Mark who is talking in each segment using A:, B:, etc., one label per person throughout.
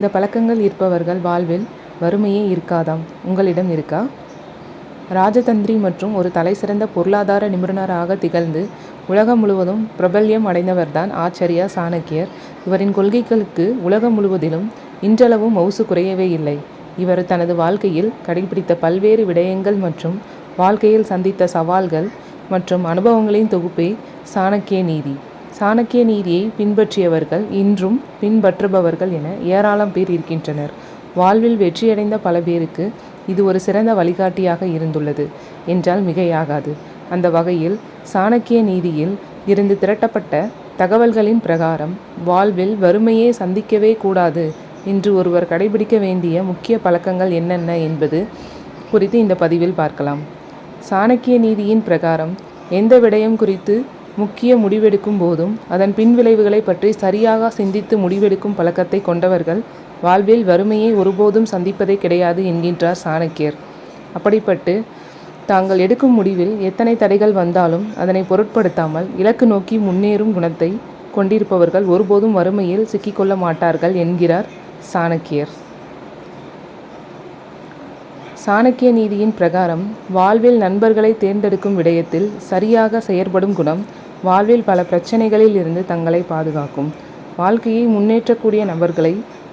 A: இந்த பழக்கங்கள் இருப்பவர்கள் வாழ்வில் வறுமையே இருக்காதாம். உங்களிடம் இருக்கா? ராஜதந்திரி மற்றும் ஒரு தலைசிறந்த பொருளாதார நிபுணராக திகழ்ந்து உலகம் முழுவதும் பிரபல்யம் அடைந்தவர்தான் ஆச்சரியா சாணக்கியர். இவரின் கொள்கைகளுக்கு உலகம் முழுவதிலும் இன்றளவும் மவுசு குறையவே இல்லை. இவர் தனது வாழ்க்கையில் கடைபிடித்த பல்வேறு விடயங்கள் மற்றும் வாழ்க்கையில் சந்தித்த சவால்கள் மற்றும் அனுபவங்களின் தொகுப்பே சாணக்கிய நீதி. சாணக்கிய நீதியை பின்பற்றியவர்கள் இன்றும் பின்பற்றுபவர்கள் என ஏராளம் பேர் இருக்கின்றனர். வாழ்வில் வெற்றியடைந்த பல பேருக்கு இது ஒரு சிறந்த வழிகாட்டியாக இருந்துள்ளது என்றால் மிகையாகாது. அந்த வகையில் சாணக்கிய நீதியில் இருந்து திரட்டப்பட்ட தகவல்களின் பிரகாரம் வாழ்வில் வறுமையே சந்திக்கவே கூடாது என்று ஒருவர் கடைபிடிக்க வேண்டிய முக்கிய பழக்கங்கள் என்னென்ன என்பது குறித்து இந்த பதிவில் பார்க்கலாம். சாணக்கிய நீதியின் பிரகாரம் எந்த விடயம் குறித்து முக்கிய முடிவெடுக்கும் போதும் அதன் பின்விளைவுகளை பற்றி சரியாக சிந்தித்து முடிவெடுக்கும் பழக்கத்தை கொண்டவர்கள் வாழ்வில் வறுமையை ஒருபோதும் சந்திப்பதே கிடையாது என்கின்றார் சாணக்கியர். அப்படிப்பட்டு தாங்கள் எடுக்கும் முடிவில் எத்தனை தடைகள் வந்தாலும் அதனை பொருட்படுத்தாமல் இலக்கு நோக்கி முன்னேறும் குணத்தை கொண்டிருப்பவர்கள் ஒருபோதும் வறுமையில் சிக்கிக்கொள்ள மாட்டார்கள் என்கிறார் சாணக்கியர். சாணக்கிய நீதியின் பிரகாரம் வாழ்வில் நண்பர்களை தேர்ந்தெடுக்கும் விடயத்தில் சரியாக செயற்படும் குணம் வாழ்வில் பல பிரச்சனைகளில் இருந்து தங்களை பாதுகாக்கும். வாழ்க்கையை முன்னேற்றக்கூடிய நபர்களை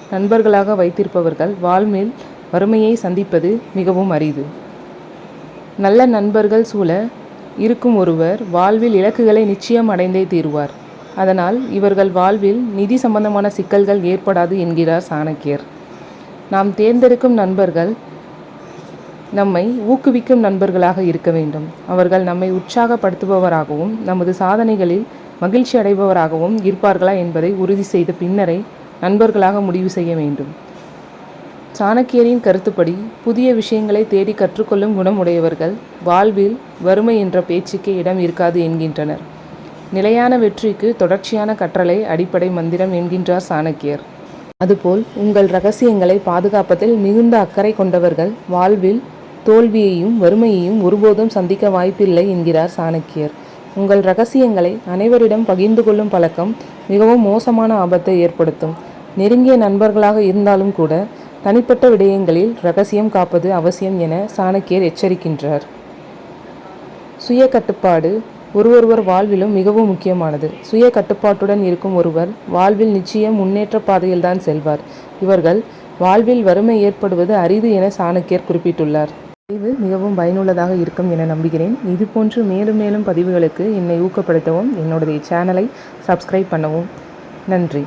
A: நண்பர்களாக வைத்திருப்பவர்கள் வாழ்வில் வறுமையை சந்திப்பது மிகவும் அரிது. நல்ல நண்பர்கள் சூழ இருக்கும் ஒருவர் வாழ்வில் இலக்குகளை நிச்சயம் அடைந்தே தீருவார். அதனால் இவர்கள் வாழ்வில் நிதி சம்பந்தமான சிக்கல்கள் ஏற்படாது என்கிறார் சாணக்கியர். நாம் தேர்ந்தெடுக்கும் நண்பர்கள் நம்மை ஊக்குவிக்கும் நண்பர்களாக இருக்க வேண்டும். அவர்கள் நம்மை உற்சாகப்படுத்துபவராகவும் நமது சாதனைகளில் மகிழ்ச்சி அடைபவராகவும் இருப்பார்களா என்பதை உறுதி செய்த பின்னரே நண்பர்களாக முடிவு செய்ய வேண்டும். சாணக்கியரின் கருத்துப்படி புதிய விஷயங்களை தேடி கற்றுக்கொள்ளும் குணமுடையவர்கள் வாழ்வில் வறுமை என்ற பேச்சுக்கே இடம் இருக்காது என்கின்றனர். நிலையான வெற்றிக்கு தொடர்ச்சியான கற்றலை அடிப்படை மந்திரம் என்கின்றார் சாணக்கியர். அதுபோல் உங்கள் ரகசியங்களை பாதுகாப்பதில் மிகுந்த அக்கறை கொண்டவர்கள் வாழ்வில் தோல்வியையும் வறுமையையும் ஒருபோதும் சந்திக்க வாய்ப்பில்லை என்கிறார் சாணக்கியர். உங்கள் ரகசியங்களை அனைவரிடம் பகிர்ந்து கொள்ளும் பழக்கம் மிகவும் மோசமான ஆபத்தை ஏற்படுத்தும். நெருங்கிய நண்பர்களாக இருந்தாலும் கூட தனிப்பட்ட விடயங்களில் ரகசியம் காப்பது அவசியம் என சாணக்கியர் எச்சரிக்கின்றார். சுய கட்டுப்பாடு ஒருவொருவர் வாழ்விலும் மிகவும் முக்கியமானது. சுய கட்டுப்பாட்டுடன் இருக்கும் ஒருவர் வாழ்வில் நிச்சயம் முன்னேற்ற பாதையில்தான் செல்வார். இவர்கள் வாழ்வில் வறுமை ஏற்படுவது அரிது என சாணக்கியர் குறிப்பிட்டுள்ளார். பதிவு மிகவும் பயனுள்ளதாக இருக்கும் என நம்புகிறேன். இதுபோன்று மேலும் மேலும் பதிவுகளுக்கு என்னை ஊக்கப்படுத்தவும் என்னுடைய சேனலை சப்ஸ்கிரைப் பண்ணவும். நன்றி.